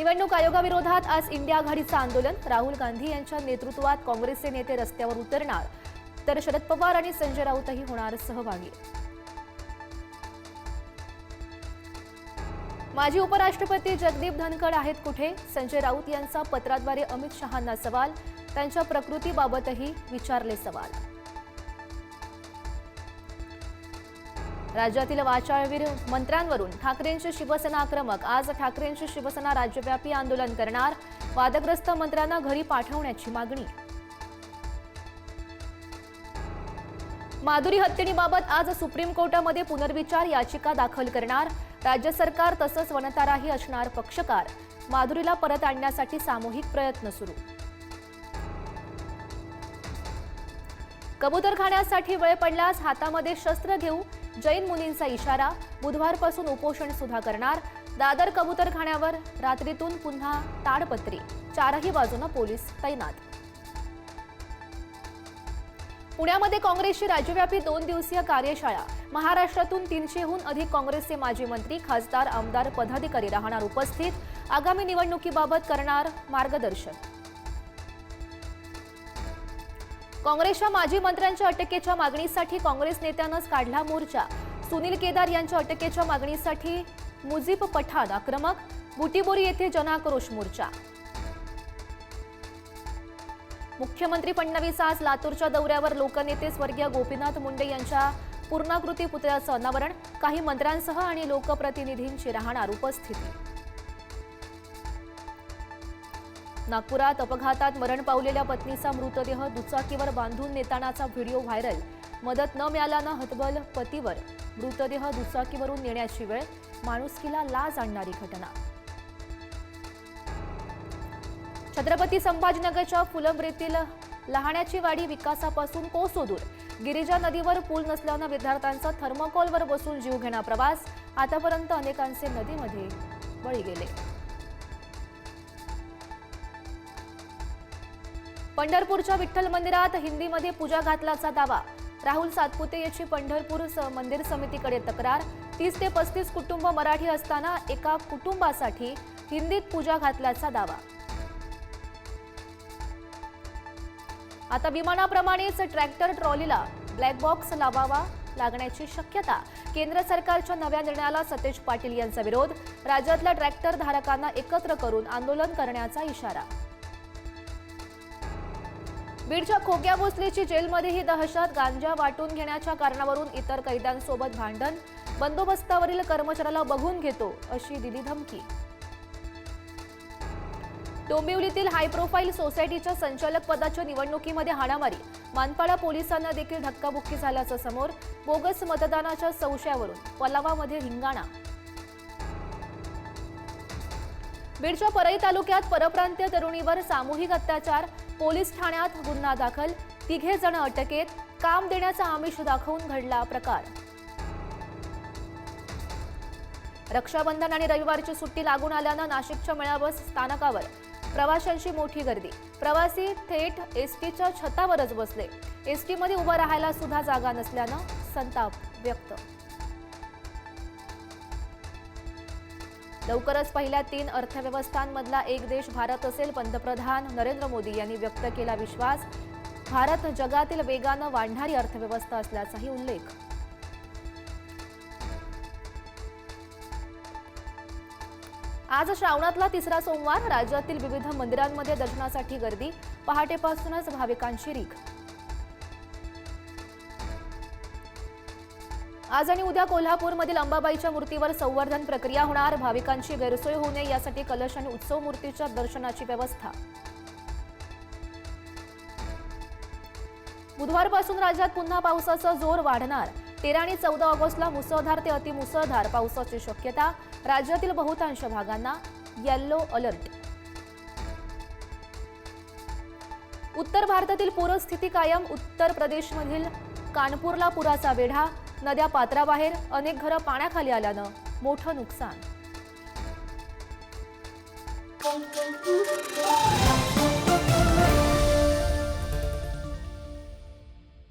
निवडणूक आयोगाविरोधात आज इंडिया आघाडीचं आंदोलन. राहुल गांधी यांच्या नेतृत्वात काँग्रेसचे नेते रस्त्यावर उतरणार. तर शरद पवार आणि संजय राऊतही होणार सहभागी. माजी उपराष्ट्रपती जगदीप धनखड आहेत कुठे? संजय राऊत यांचा पत्राद्वारे अमित शहांना सवाल. त्यांच्या प्रकृतीबाबतही विचारले सवाल. राज्यातील वाचाळवीर मंत्र्यांवरून ठाकरेंची शिवसेना आक्रमक. आज ठाकरेंची शिवसेना राज्यव्यापी आंदोलन करणार. वादग्रस्त मंत्र्यांना घरी पाठवण्याची मागणी. माधुरी हत्येबाबत आज सुप्रीम कोर्टामध्ये पुनर्विचार याचिका दाखल करणार. राज्य सरकार तसंच वनताराही असणार पक्षकार. माधुरीला परत आणण्यासाठी सामूहिक प्रयत्न सुरू. कबूतरखान्यासाठी वेळ पडल्यास हातामध्ये शस्त्र घेऊ जैन मुनींचा इशारा. बुधवारपासून उपोषण सुद्धा करणार. दादर कबूतरखान्यावर रात्रीतून पुन्हा ताडपत्री. चारही बाजूनं पोलीस तैनात. पुण्यामध्ये काँग्रेसची राज्यव्यापी दोन दिवसीय कार्यशाळा. महाराष्ट्रातून तीनशेहून अधिक काँग्रेसचे माजी मंत्री खासदार आमदार पदाधिकारी राहणार उपस्थित. आगामी निवडणुकीबाबत करणार मार्गदर्शन. काँग्रेसच्या माजी मंत्र्यांच्या अटकेच्या मागणीसाठी काँग्रेस नेत्यानंच काढला मोर्चा. सुनील केदार यांच्या अटकेच्या मागणीसाठी मुजीब पठाण आक्रमक बुटीबोरी येथे जनाक्रोश मोर्चा. मुख्यमंत्री फडणवीस आज लातूरच्या दौऱ्यावर लोकनेते स्वर्गीय गोपीनाथ मुंडे यांच्या पूर्णाकृती पुतळ्याचं अनावरण काही मंत्र्यांसह आणि लोकप्रतिनिधींची राहणार उपस्थिती. नागपुरात अपघातात मरण पावलेल्या पत्नीचा मृतदेह दुचाकीवर बांधून नेतानाचा व्हिडिओ व्हायरल. मदत न मिळाल्यानं हतबल पतीवर. मृतदेह दुचाकीवरून नेण्याची वेळ माणुसकीला लाज आणणारी घटना. छत्रपती संभाजीनगरच्या फुलंब्रीतील लहाण्याची वाडी विकासापासून कोसो दूर. गिरिजा नदीवर पूल नसल्यानं विद्यार्थ्यांचा थर्मोकॉलवर बसून जीव घेणा प्रवास. आतापर्यंत अनेकांचे नदीमध्ये बळी गेले. पंढरपूरच्या विठ्ठल मंदिरात हिंदीमध्ये पूजा घातल्याचा दावा. राहुल सातपुते याची पंढरपूर स- मंदिर समितीकडे तक्रार. तीस ते पस्तीस कुटुंब मराठी असताना एका कुटुंबासाठी हिंदीत पूजा घातल्याचा दावा. आता विमानाप्रमाणेच ट्रॅक्टर ट्रॉलीला ब्लॅक बॉक्स लावावा लागण्याची शक्यता. केंद्र सरकारच्या नव्या निर्णयाला सतेज पाटील यांचा विरोध. राज्यातल्या ट्रॅक्टर धारकांना एकत्र करून आंदोलन करण्याचा इशारा. बीडच्या खोक्या भोसलेची जेलमध्येही दहशत गांजा वाटून घेण्याच्या कारणावरून इतर कैद्यांसोबत भांडण. बंदोबस्तावरील कर्मचाऱ्याला बघून घेतो अशी दिली धमकी. डोंबिवलीतील हाय प्रोफाईल सोसायटीच्या संचालक पदाच्या निवडणुकीमध्ये हाणामारी. मानपाडा पोलिसांना देखील धक्काबुक्की झाल्याचं समोर बोगस मतदानाच्या संशयावरून पलावामध्ये हिंगाणा. बीडच्या परई तालुक्यात परप्रांतीय तरुणीवर सामूहिक अत्याचार पोलीस ठाण्यात गुन्हा दाखल. तिघे जण अटकेत. काम देण्याचा आमिष दाखवून घडला प्रकार. रक्षाबंधन आणि रविवारची सुट्टी लागून आल्यानं नाशिकच्या मेळा बस स्थानकावर. प्रवाशांची मोठी गर्दी. प्रवासी थेट एसटीच्या छतावरच बसले. एसटीमध्ये उभं राहायला सुद्धा जागा नसल्यानं संताप व्यक्त लवकरच पहिल्या तीन अर्थव्यवस्थांमधला एक देश भारत असेल पंतप्रधान नरेंद्र मोदी यांनी व्यक्त केला विश्वास. भारत जगातील वेगानं वाढणारी अर्थव्यवस्था असल्याचाही उल्लेख. आज श्रावणातला तिसरा सोमवार राज्यातील विविध मंदिरांमध्ये दर्शनासाठी गर्दी. पहाटेपासूनच भाविकांची रीख आज आणि उद्या कोल्हापूरमधील अंबाबाईच्या मूर्तीवर संवर्धन प्रक्रिया होणार. भाविकांची गैरसोय होऊ नये यासाठी कलश आणि उत्सव मूर्तीच्या दर्शनाची व्यवस्था. बुधवारपासून राज्यात पुन्हा पावसाचा जोर वाढणार. तेरा आणि चौदा ऑगस्टला मुसळधार ते अतिमुसळधार पावसाची शक्यता. राज्यातील बहुतांश भागांना येल्लो अलर्ट उत्तर भारतातील पूरस्थिती कायम. उत्तर प्रदेशमधील कानपूरला पुराचा वेढा. नद्या पात्राबाहेर अनेक घरं पाण्याखाली आल्यानं मोठं नुकसान.